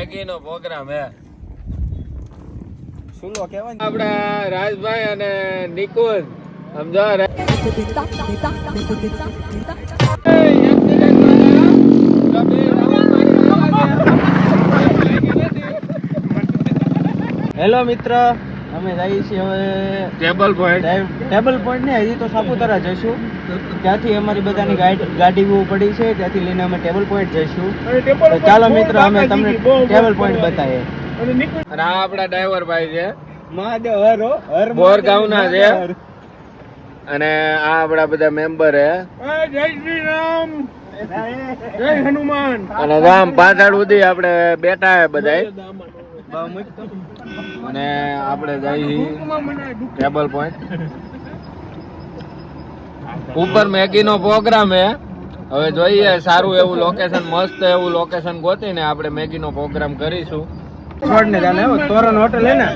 Maggi નો programme હે. સુલો કહેવાય ને. આપડા રાજભાઈ અને નિકુંજ સમજો રે- હેલો મિત્ર. અમે જઈએ છીએ હવે ટેબલ પોઈન્ટ ટેબલ પોઈન્ટ ને હજી તો સાપુતારા જઈશું. ત્યાંથી અમારી બધાની ગાડી બહુ પડી છે ત્યાંથી લઈને અમે ટેબલ પોઈન્ટ જઈશું. તો ચાલો મિત્ર અમે તમને ટેબલ પોઈન્ટ બતાવીએ. અને આ આપડા ડ્રાઈવર ભાઈ છે. મહાદેવ હર હર બોરગાંવના છે. અને આ આપડા બધા મેમ્બર હે જય શ્રી રામ. જય હનુમાન. અને રામ પાછળ સુધી આપણે બેઠા હે બધાય. અને આપણે જઈ ટેબલ પોઈન્ટ ઉપર મેગી નો પ્રોગ્રામ હે હવે જોઈએ સારું એવું લોકેશન મસ્ત એવું લોકેશન ગોતીને આપણે મેગી નો પ્રોગ્રામ કરીશું छोड़ ने जाना है वो तोरण होटल है ना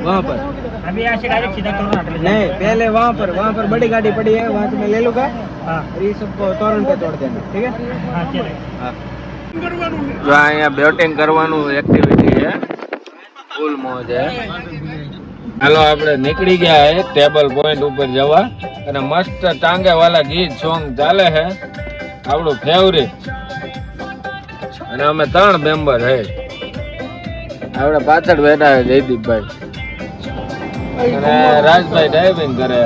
वहाँ पर अभी यहाँ से डायरेक्ट सीधा तोरण होटल नहीं पहले वहाँ पर वहाँ पर बड़ी गाड़ी पड़ी है वहाँ से मैं ले लूंगा हाँ और ये सबको तोरण पे तोड़ देना ठीक है हाँ चले हाँ જો અહીંયા બોટિંગ કરવાનું એક્ટિવિટી છે ફૂલ મોજ હાલો, આપણે નીકળી ગયા હે ટેબલ પોઈન્ટ ઉપર જવા. અને મસ્ત ટાંગે વાલા ગીત સોંગ ચાલે છે આપણું ફેવરિટ અને અમે ત્રણ મેમ્બર હે. આપણે પાછળ બેઠા હે, જયદીપભાઈ. અને રાજભાઈ ડ્રાઇવિંગ કરે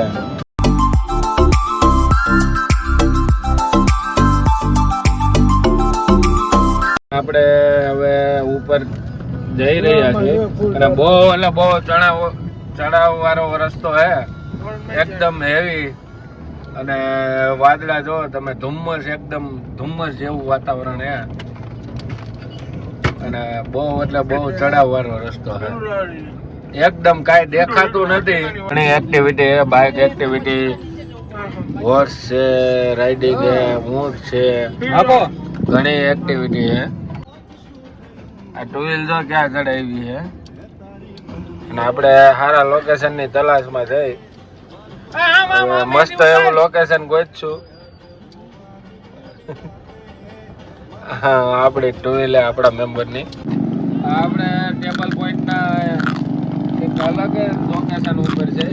આપણે જઈ રહ્યા છીએ અને બહુ એટલે બહુ ચડાવ ચડાવ વાળો રસ્તો હે. એકદમ હેવી અને વાદળા જો તમે ધુમ્મસ એકદમ ધુમ્મસ જેવું વાતાવરણ હે. અને બહુ એટલે બહુ ચડાવ વાળો રસ્તો હે. એકદમ કાંઈ દેખાતું નથી. ઘણી એક્ટિવિટી હે બાઇક એક્ટિવિટી હોર્સ છે રાઇડિંગ છે ઊંટ છે. ઘણી એક્ટિવિટી છે આ ટુ વ્હીલ જો ક્યાં ચડાવી છે? અને આપણે સારા લોકેશનની તલાશમાં જઈ. મસ્ત એવું લોકેશન ગોતશું. આપણી ટુ વ્હીલ આપણા મેમ્બરની. આપણે ટેબલ પોઈન્ટ ના એક અલગ લોકેશન ઉપર છે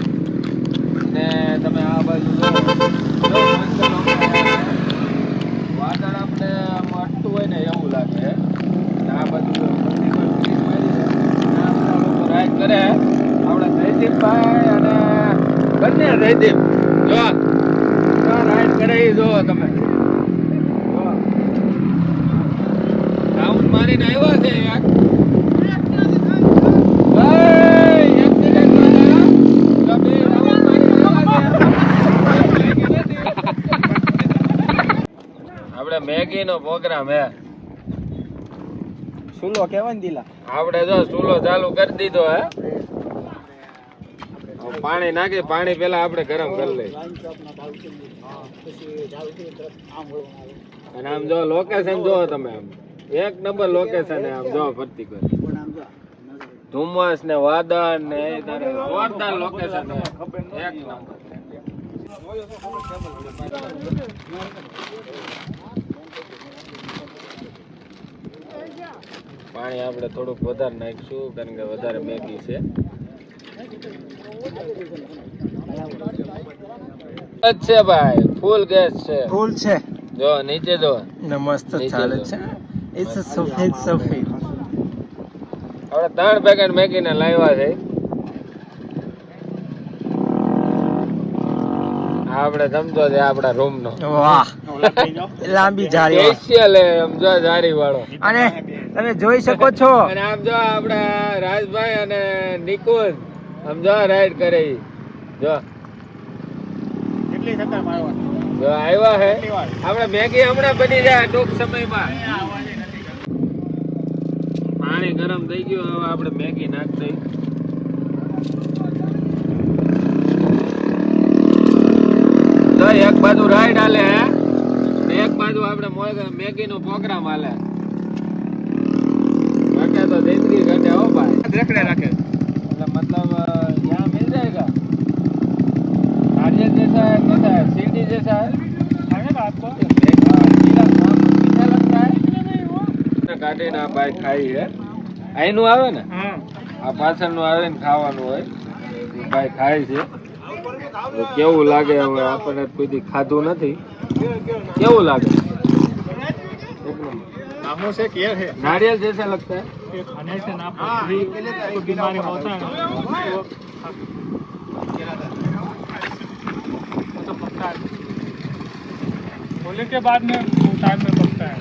ને તમે આ બાજુ જો જો મસ્ત location છે. વાદળ આપણે આમ અટતું હોય ને એવું લાગે છે. અને આ બાજુ જો બધી બાજુ trees વાળી છે. અને આ બધા લોકો ride કરે આપણા જયદીપભાઈ અને બંને જયદીપ જો. કરે તમે. રાઉન્ડ મારીને આવ્યા છે યાર. આપણે મેગી નો પ્રોગ્રામ હે. સુલો કેવાય ને દિલા. આપણે જો ચૂલો ચાલુ કરી દીધો હે. પાણી નાખી, પાણી પેલા આપણે ગરમ કરી લઈએ. અને આમ જો લોકેશન જો તમે આમ. એક નંબર લોકેશન આમ જો ફરતી કરી. ધુમ્મસ ને વાદળ ને જોરદાર લોકેશન એક પાણી આપણે થોડુંક વધારે નાખીશું, કારણ કે વધારે મેગી છે. છે ભાઈ ફૂલ ગેસ છે. ફૂલ છે. જો નીચે જો. મસ્ત ચાલે છે. એ સફેદ સફેદ. આપણે ત્રણ પેકેટ મેકીને લાવ્યા છે. આપણે સમજો છે આપણા રૂમ નો વાહ. લાંબી જારી સ્પેશિયલ સમજો જારી વાળો અને તમે જોઈ શકો છો. અને આમ જો આપડા રાજભાઈ અને નિકુંજ આમ જો રાઈડ કરે. જો. કેટલી સત્તર મારવાની? જો આવ્યા હે. આપણે મેગી હમણાં બની જાય ટૂંક સમયમાં. પાણી ગરમ થઈ ગયું હવે આપણે મેગી નાખ દઈ. એક બાજુ રાઈડ હાલે હે. ને એક બાજુ આપણે મેગી નો પ્રોગ્રામ હાલે. ઘટે તો જિંદગી ઘટે હો ભાઈ. રખડે રાખે. है सीढ़ी जैसा है खाने का आपको मीठा मीठा लगता है કાઢીને આ બાઈક ખાઈ છે અહીંનું આવે ને હા આ પાછળનું આવે ને ખાવાનું હોય એ ભાઈ ખાય છે તો કેવું લાગે હવે આપણને કોઈ દી ખાધું નથી કેવું લાગે એક નંબર. नामों से केयर है खोले के बाद में टाइम में पकता है।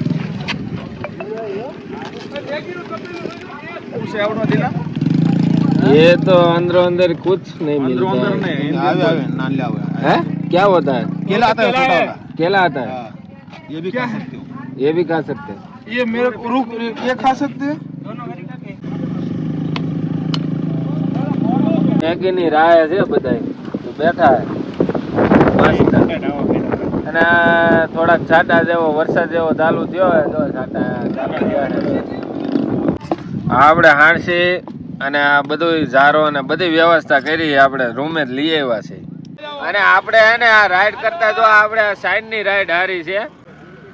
ये तो अंदर अंदर कुछ नहीं मिलता अंदर अंदर नहीं है? क्या होता है? केला आता है केला आता है? हाँ, ये भी खा सकते हो। ये भी खा सकते हैं। ये मेरे रुक ये खा सकते हैं? है कि नहीं रहा है बताए तो बैठा है। અને થોડાક છાંટા જેવો, વરસાદ જેવો ચાલુ થયો હોય તો છાંટા. આપણે હાણસી અને આ બધું ઝારો અને બધી વ્યવસ્થા કરી આપણે રૂમે જ લઈ આવ્યા છે. અને આપણે હે ને આ રાઈડ કરતા જો આપણે સાઈડની રાઈડ હારી છે.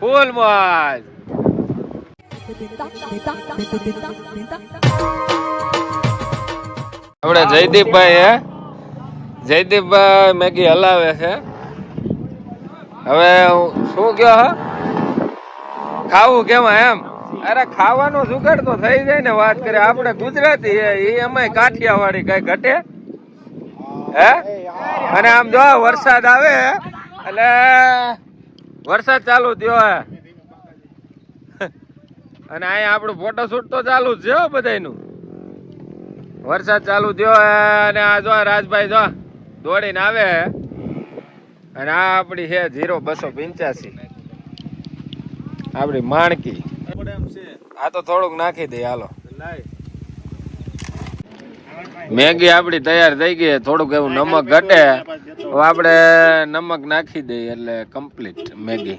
ફૂલ મોજ. આપણે જયદીપભાઈ હે. જયદીપભાઈ મેગી હલાવે છે. હવે શું કયો હ? ખાવું કેમ એમ? અરે ખાવાનો જુગાડ તો થઈ જાય ને વાત કરે આપણે ગુજરાતી એ એમાં કાઠિયાવાડી કઈ ઘટે? હે? અને આમ જો વરસાદ આવે, એટલે વરસાદ ચાલુ થયો હે. અને અહીંયા આપણું ફોટોશૂટ તો ચાલુ જ છે બધાનું વરસાદ ચાલુ થયો હે, અને આ જો રાજભાઈ જો દોડીને આવે અને આ આપણી છે જીરો બસો પંચ્યાસી. આપણી માણકી. આ તો થોડુંક નાખી દઈએ હાલો. મેગી આપણી તૈયાર થઈ ગઈ થોડુંક એવું નમક ઘટે. આપણે નમક નાખી દઈએ એટલે કમ્પ્લીટ મેગી.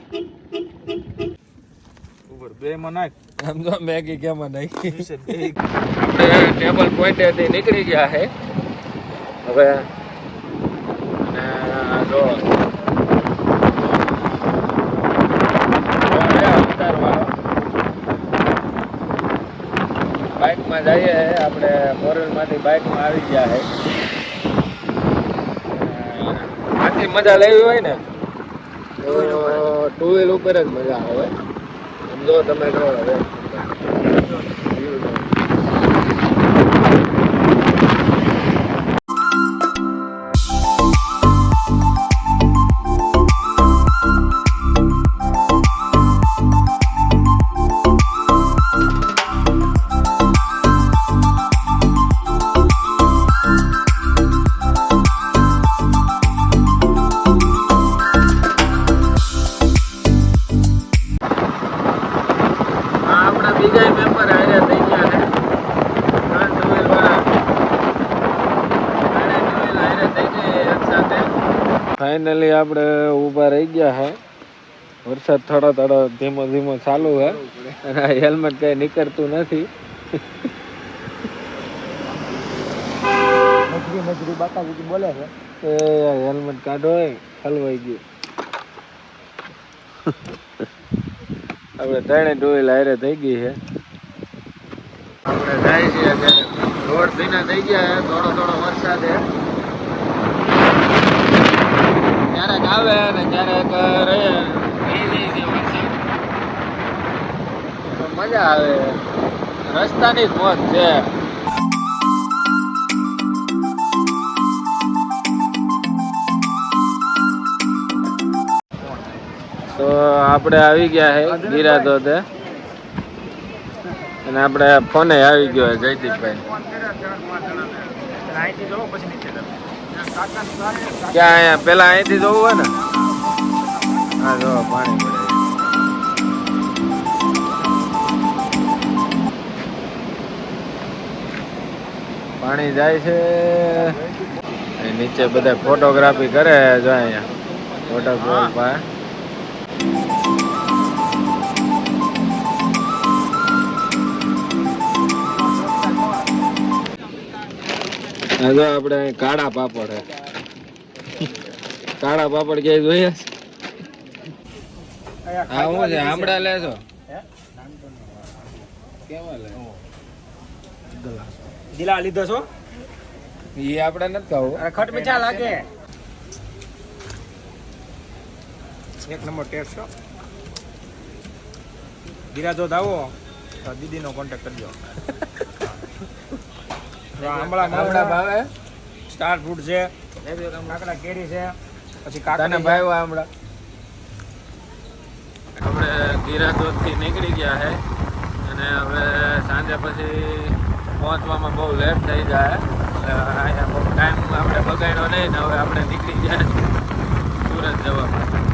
મેગી કેમાં નાખી? આપણે ટેબલ પોઈન્ટ નીકળી ગયા છે. હવે બાઇકમાં જઈએ આપણે ફોરવ્હીલમાંથી બાઇકમાં આવી ગયા છે. આથી મજા લેવી હોય ને તો ટુ વ્હીલ ઉપર જ મજા આવે. સમજો તમે જો હવે. ફાઇનલી આપણે ઊભા રહી ગયા હે. વરસાદ થોડો થોડો ધીમો ધીમો ચાલુ હે. અને હેલ્મેટ કઈ નીકળતું નથી. મજરી મજરી બાકાજી બોલે છે. એ હેલ્મેટ કાઢો હલવાઈ ગયું. આપણે ત્રણે હારે થઈ ગઈ છે આપણે જાય અત્યારે રોડ ભીના થઈ ગયા છે થોડો થોડો વરસાદ છે ક્યારેક આવે ને ક્યારેક રહે. મજા આવે. રસ્તાની જ મોજ છે. તો આપણે આવી ગયા છે ગીરા ધોધે અને આપણે ફોને આવી ગયો જયદીપભાઈ અહીંથી જોવો પછી નીચે ક્યાં અહીંયા? પેલા અહીંથી જવું હોય ને? હા, જો, પાણી પડે. પાણી જાય છે. નીચે બધા ફોટોગ્રાફી કરે જો અહીંયા. ફોટોગ્રાફર જો આપણે કાળા પાપડ કાળા પાપડ ક્યાંય જોઈએ હા હું છે આમળા લેજો કેવા લે? લીધો છો? એ આપણે નથી ખાવું. અરે ખટ મીઠા લાગે. એક નંબર ટેસ્ટ છો. ગિરા જો આવો તો દીદીનો કોન્ટેક્ટ કરજો આપણા ભાવે. સ્ટાર ફ્રૂટ છે. કાકડા કેરી છે. પછી તને ભાઈ હમણાં. આપણે ગિરાદોતથી નીકળી ગયા છે અને હવે સાંજે પછી પહોંચવામાં બહુ લેટ થઈ જાય. એટલે અહીંયા બહુ ટાઈમ આપણે બગાડ્યો નહીં ને હવે આપણે નીકળી ગયા. સુરત જવા માટે.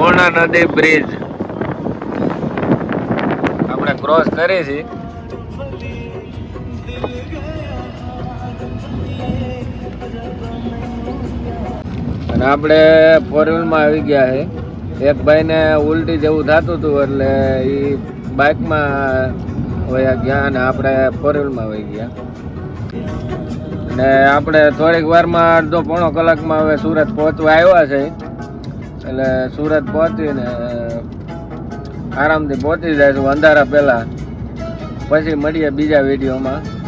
પૂર્ણા નદી બ્રિજ. આપણે ક્રોસ કરી છે. અને આપણે ફોર વ્હીલમાં આવી ગયા છે એક ભાઈને ઉલટી જેવું થતું હતું એટલે એ બાઇકમાં વયા ગયા અને આપણે ફોર વ્હીલમાં વહી ગયા. અને આપણે થોડીક વારમાં અડધો પોણો કલાકમાં હવે સુરત પહોંચવા આવ્યા છે. એટલે સુરત પહોંચીને આરામથી પહોંચી જાય છું. અંધારા પહેલાં. પછી મળીએ બીજા વિડીયોમાં.